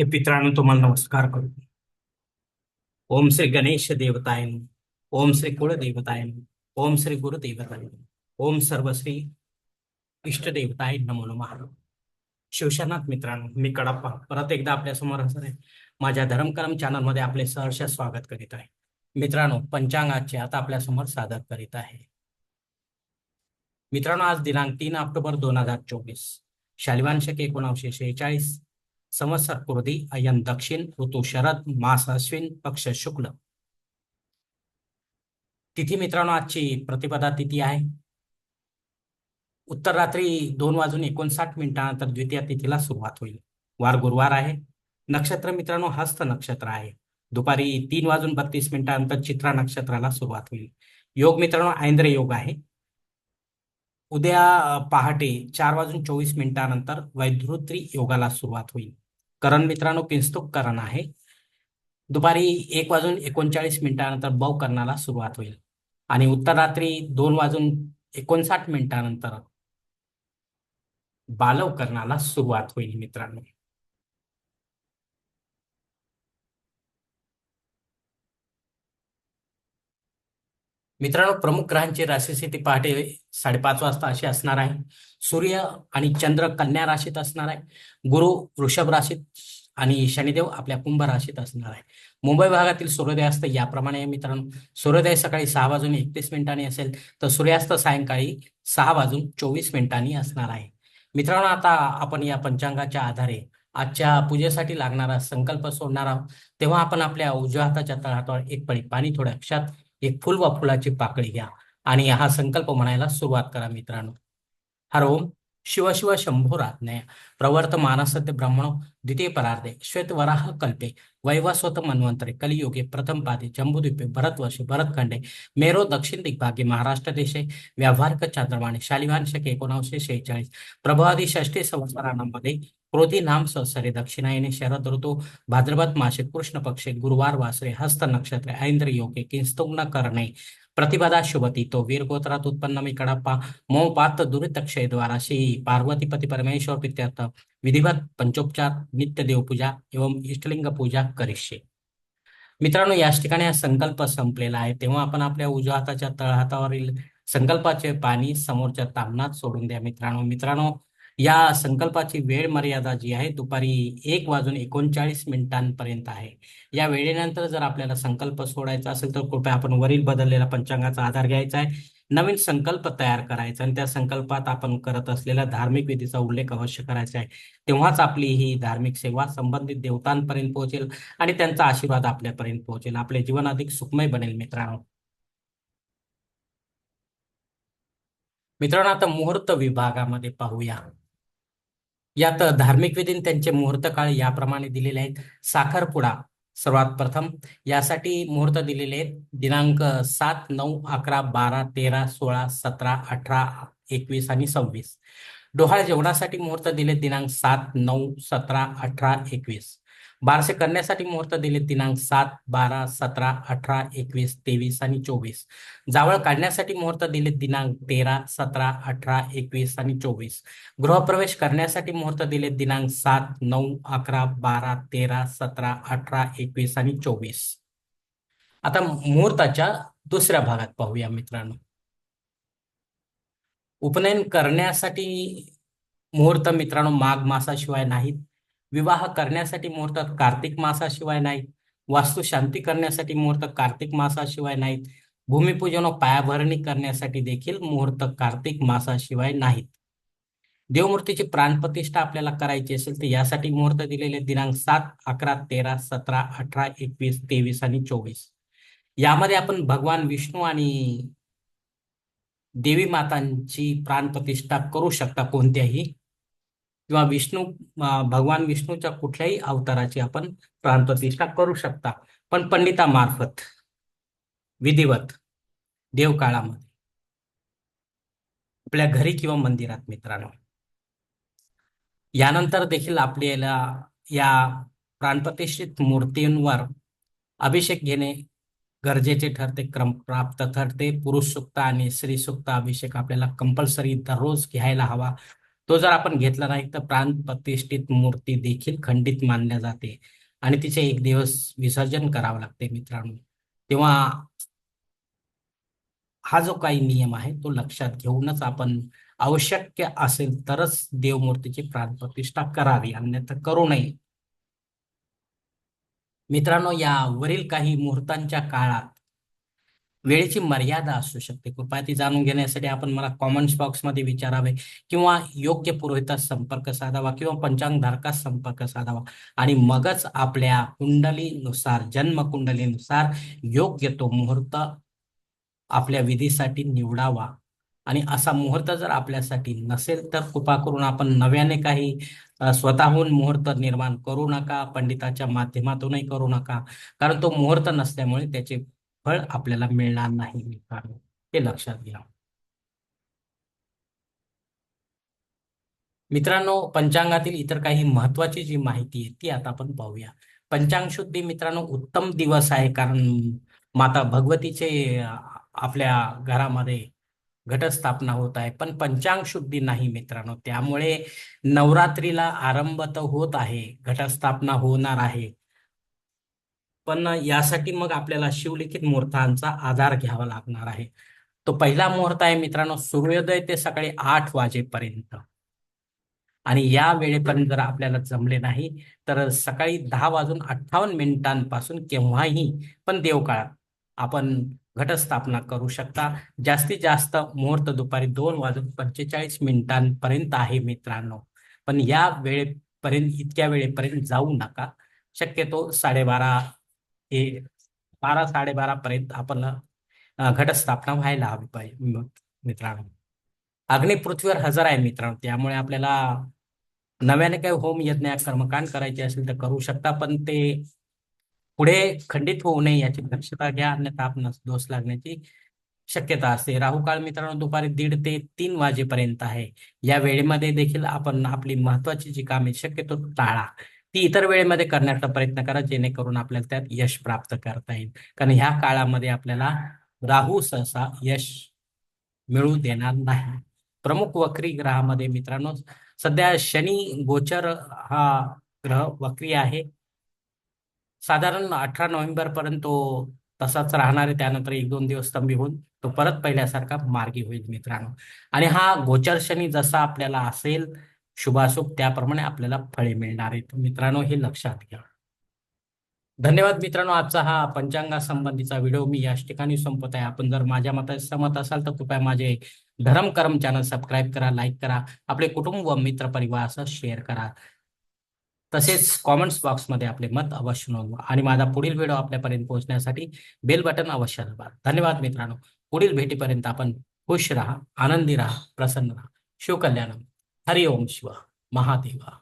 हे पित्रांनो तुम्हाला नमस्कार करतो ओम श्री गणेश देवताय ओम श्री कुळ देवताय ओम श्री गुरु देवताय ओम सर्वश्री इष्ट देवताय नमो नमः। शिवशनाथ मित्रांनो मी कडाप्पा. परत एकदा आपल्यासमोर असं आहे. माझ्या धर्मकरम चॅनलमध्ये आपले सहर्ष स्वागत करीत आहे. मित्रांनो पंचांगाचे आता आपल्यासमोर सादर करीत आहे. मित्रांनो आज दिनांक तीन ऑक्टोबर दोन हजार चोवीस. शालिवान शके एकोणीसशे शेहेचाळीस. संवत्सर कुर्दी अयन दक्षिण ऋतू शरद मास अश्विन पक्ष शुक्ल. तिथी मित्रांनो आजची प्रतिपदा तिथी आहे. उत्तर रात्री दोन वाजून एकोणसाठ मिनिटानंतर द्वितीय तिथीला सुरुवात होईल. वार गुरुवार आहे. नक्षत्र मित्रांनो हस्त नक्षत्र आहे. दुपारी तीन वाजून बत्तीस मिनिटानंतर चित्रा नक्षत्राला सुरुवात होईल. योग मित्रांनो ऐंद्र योग आहे. उद्या पहाटे चार वाजून चोवीस मिनिटानंतर वैधृत्री योगाला सुरुवात होईल. करण मित्रांनो किंस्तुक करण आहे. दुपारी एक वाजून एकोणचाळीस मिनिटानंतर बव करणाला सुरुवात होईल. आणि उत्तर रात्री दोन वाजून एकोणसाठ मिनिटानंतर बालव करणाला सुरुवात होईल मित्रांनो. मित्रांनो प्रमुख ग्रहांची राशीस्थिती पहाटे साडेपाच वाजता अशी असणार आहे. सूर्य आणि चंद्र कन्या राशीत असणार आहे. गुरु वृषभ राशीत आणि शनिदेव आपल्या कुंभ राशीत असणार आहे. मुंबई भागातील सूर्योदयास्त याप्रमाणे मित्रांनो. सूर्योदय सकाळी सहा वाजून एकतीस मिनिटांनी असेल तर सूर्यास्त सायंकाळी सहा वाजून चोवीस मिनिटांनी असणार आहे. मित्रांनो आता आपण या पंचांगाच्या आधारे आजच्या पूजेसाठी लागणारा संकल्प सोडणार आहोत. तेव्हा आपण आपल्या उजव्या हाताच्या तळहातावर एक पळी पाणी थोड्या अक्षात एक फुल व फुलाची पाकळी घ्या आणि हा संकल्प म्हणायला सुरुवात करा मित्रांनो. हर ओम शिव शिव शंभो राज्ञय. प्रवर्त मानसत्य ब्रह्मणो द्वितीय परार्धे श्वेत वराह कल्पे वैवस्वत मन्वंतरे कलियुगे प्रथम पादे जम्बुद्वीपे भरतवर्षे भरतखंडे मेरो दक्षिण दिग्भागे महाराष्ट्र देशे व्यावहारिक चांद्रमाने शालिवान शके एकोणीसशे शेहेचाळीस. प्रभादी षष्टी संवत्सरांमध्ये क्रोधी नाम संवत्सरे दक्षिणायने शरद ऋतू भाद्रपद मासे कृष्ण पक्षे गुरुवार वासरे हस्त नक्षत्र ऐंद्र योगे किंस्तुग्न करणे प्रतिपदा शुभती तो वीर गोत्रात उत्पन्न मी कडप्पा मोपात दुरितक्षय द्वारा श्री पार्वतीपती परमेश्वर पित्यर्थ विधिवत पंचोपचार नित्य देवपूजा एवं इष्टलिंग पूजा करिष्ये. मित्रांनो याच ठिकाणी हा संकल्प संपलेला आहे. तेव्हा आपण आपल्या उजव्या हाताच्या तळहातावरील संकल्पाचे पाणी समोरच्या तामणात सोडून द्या मित्रांनो. मित्रांनो या संकल्पाची वेळ मर्यादा जी आहे दुपारी एक वाजून एकोणचाळीस मिनिटांपर्यंत आहे. या वेळेनंतर जर आपल्याला संकल्प सोडायचा असेल तर कृपया आपण वरील बदललेला पंचांगाचा आधार घ्यायचा आहे. नवीन संकल्प तयार करायचा आणि त्या संकल्पात आपण करत असलेल्या धार्मिक विधीचा उल्लेख अवश्य करायचा आहे. तेव्हाच आपली ही धार्मिक सेवा संबंधित देवतांपर्यंत पोहोचेल आणि त्यांचा आशीर्वाद आपल्यापर्यंत पोहोचेल. आपले जीवन अधिक सुखमय बनेल मित्रांनो. मित्रांनो आता मुहूर्त विभागामध्ये पाहूया. यात धार्मिक विधीन त्यांचे मुहूर्त काळ याप्रमाणे दिलेले आहेत. साखरपुडा सर्वात प्रथम. यासाठी मुहूर्त दिलेले आहेत. दिनांक सात नऊ अकरा बारा तेरा सोळा सतरा अठरा एकवीस आणि सव्वीस. डोहाळ जेवणासाठी मुहूर्त दिले दिनांक सात नऊ सतरा अठरा एकवीस. बारसे करण्यासाठी मुहूर्त दिले दिनांक सात बारा सतरा अठरा एकवीस तेवीस आणि चोवीस. जावळ काढण्यासाठी मुहूर्त दिले दिनांक तेरा सतरा अठरा एकवीस आणि चोवीस. गृहप्रवेश करण्यासाठी मुहूर्त दिले दिनांक सात नऊ अकरा बारा तेरा सतरा अठरा एकवीस आणि चोवीस. आता मुहूर्ताच्या दुसऱ्या भागात पाहूया मित्रांनो. उपनयन करण्यासाठी मुहूर्त मित्रांनो माघ मासाशिवाय नाहीत. विवाह करण्यासाठी मुहूर्त कार्तिक मासाशिवाय नाहीत. वास्तू शांती करण्यासाठी मुहूर्त कार्तिक मासाशिवाय नाहीत. भूमिपूजन व पायाभरणी करण्यासाठी देखील मुहूर्त कार्तिक मासाशिवाय नाहीत. देवमूर्तीची प्राणप्रतिष्ठा आपल्याला करायची असेल तर यासाठी मुहूर्त दिलेले दिनांक सात अकरा तेरा सतरा अठरा एकवीस तेवीस आणि चोवीस. यामध्ये आपण भगवान विष्णू आणि देवी मातांची प्राणप्रतिष्ठा करू शकता कोणत्याही किंवा विष्णू भगवान विष्णूच्या कुठल्याही अवताराची आपण प्राणप्रतिष्ठा करू शकता. पण पंडितामार्फत विधिवत देवकाळामध्ये. आपल्या घरी किंवा मंदिरात मित्रांनो. यानंतर देखील आपल्याला या प्राणप्रतिष्ठित मूर्तींवर अभिषेक घेणे गरजेचे ठरते क्रमप्राप्त ठरते. पुरुष सुक्त आणि स्त्री सुक्त अभिषेक आपल्याला कंपल्सरी दररोज घ्यायला हवा. तो जर आपण घेतला नाही तर प्राण प्रतिष्ठित मूर्ती देखील खंडित मानल्या जाते. आणि तिचे एक दिवस विसर्जन करावं लागते मित्रांनो. तेव्हा हा जो काही नियम आहे तो लक्षात घेऊनच आपण आवश्यक असेल तरच देवमूर्तीची प्राणप्रतिष्ठा करावी अन्यथा करू नये. मित्रांनो या वरील काही मुहूर्तांच्या काळात वेळेची मर्यादा असू शकते. कृपया ती जाणून घेण्यासाठी आपण मला कॉमेंट्स बॉक्समध्ये विचारावे किंवा योग्य पुरोहितास संपर्क साधावा किंवा पंचांगधारकास संपर्क साधावा. आणि मगच आपल्या कुंडलीनुसार जन्म कुंडलीनुसार योग्य तो मुहूर्त आपल्या विधीसाठी निवडावा. आणि असा मुहूर्त जर आपल्यासाठी नसेल तर कृपा करून आपण नव्याने काही स्वतःहून मुहूर्त निर्माण करू नका पंडिताच्या माध्यमातूनही करू नका. कारण तो मुहूर्त नसल्यामुळे त्याचे फळ आपल्याला मिळणार नाही मित्रांनो हे लक्षात घ्या. मित्रांनो पंचांगातील इतर काही महत्वाची जी माहिती आहे ती आता आपण पाहूया. पंचांग शुद्धी मित्रांनो उत्तम दिवस आहे कारण माता भगवतीचे आपल्या घरामध्ये घटस्थापना होत आहे. पण पंचांग शुद्धी नाही मित्रांनो त्यामुळे नवरात्रीला आरंभ तर होत आहे घटस्थापना होणार आहे. पण यासाठी मग आपल्याला शिवलिखित मुहूर्तांचा आधार घ्यावा लागणार आहे. तो पहिला मुहूर्त आहे मित्रांनो सूर्योदय ते सकाळी आठ वाजेपर्यंत. आणि या वेळेपर्यंत जर आपल्याला जमले नाही तर सकाळी दहा वाजून अठ्ठावन्न मिनिटांपासून केव्हाही पण देवकाळात आपण घटस्थापना करू शकता. जास्तीत जास्त मुहूर्त दुपारी दोन वाजून पंचेचाळीस मिनिटांपर्यंत आहे मित्रांनो. पण या वेळेपर्यंत इतक्या वेळेपर्यंत जाऊ नका. शक्यतो साडेबारा हे बारा साडेबारा पर्यंत आपण घटस्थापना व्हायला हवी पाहिजे मित्रांनो. अग्नी पृथ्वीवर हजर आहे मित्रांनो. त्यामुळे आपल्याला नव्याने काही होम यज्ञ कर्मकांड करायचे असेल तर करू शकता पण ते पुढे खंडित होऊ नये याची दक्षता घ्या अन्यथा आपण दोष लागण्याची शक्यता असते. राहू काळ मित्रांनो दुपारी दीड ते तीन वाजेपर्यंत आहे. या वेळेमध्ये देखील आपण आपली महत्वाची जी कामे शक्यतो टाळा. ती इतर वेळेमध्ये करण्याचा प्रयत्न करा जेणेकरून आपल्याला त्यात यश प्राप्त करता येईल. कारण ह्या काळामध्ये आपल्याला राहू सहसा यश मिळू देणार नाही. प्रमुख वक्री ग्रहामध्ये मित्रांनो सध्या शनी गोचर हा ग्रह वक्री आहे. साधारण अठरा नोव्हेंबर पर्यंत तो तसाच राहणार आहे. त्यानंतर एक दोन दिवस स्तंभी होऊन तो परत पहिल्यासारखा मार्गी होईल मित्रांनो. आणि हा गोचर शनी जसा आपल्याला असेल शुभाशुभ त्याप्रमाणे आपल्याला फळे मिळणार आहेत. मित्रांनो हे लक्षात घ्या. धन्यवाद मित्रांनो आजचा हा पंचांगासंबंधीचा व्हिडिओ मी याच ठिकाणी संपत आहे. आपण जर माझ्या मता सहमत असाल तर कृपया माझे धर्म कर्म चॅनल सबस्क्राईब करा लाईक करा आपले कुटुंब व मित्र परिवारासह शेअर करा. तसेच कॉमेंट्स बॉक्समध्ये आपले मत अवश्य नोंदवा आणि माझा पुढील व्हिडिओ आपल्यापर्यंत पोहोचण्यासाठी बेल बटन अवश्य दाबा. धन्यवाद मित्रांनो. पुढील भेटीपर्यंत आपण खुश राहा आनंदी राहा प्रसन्न राहा. शिवकल्याणम हरिओम शिवा महादेवा।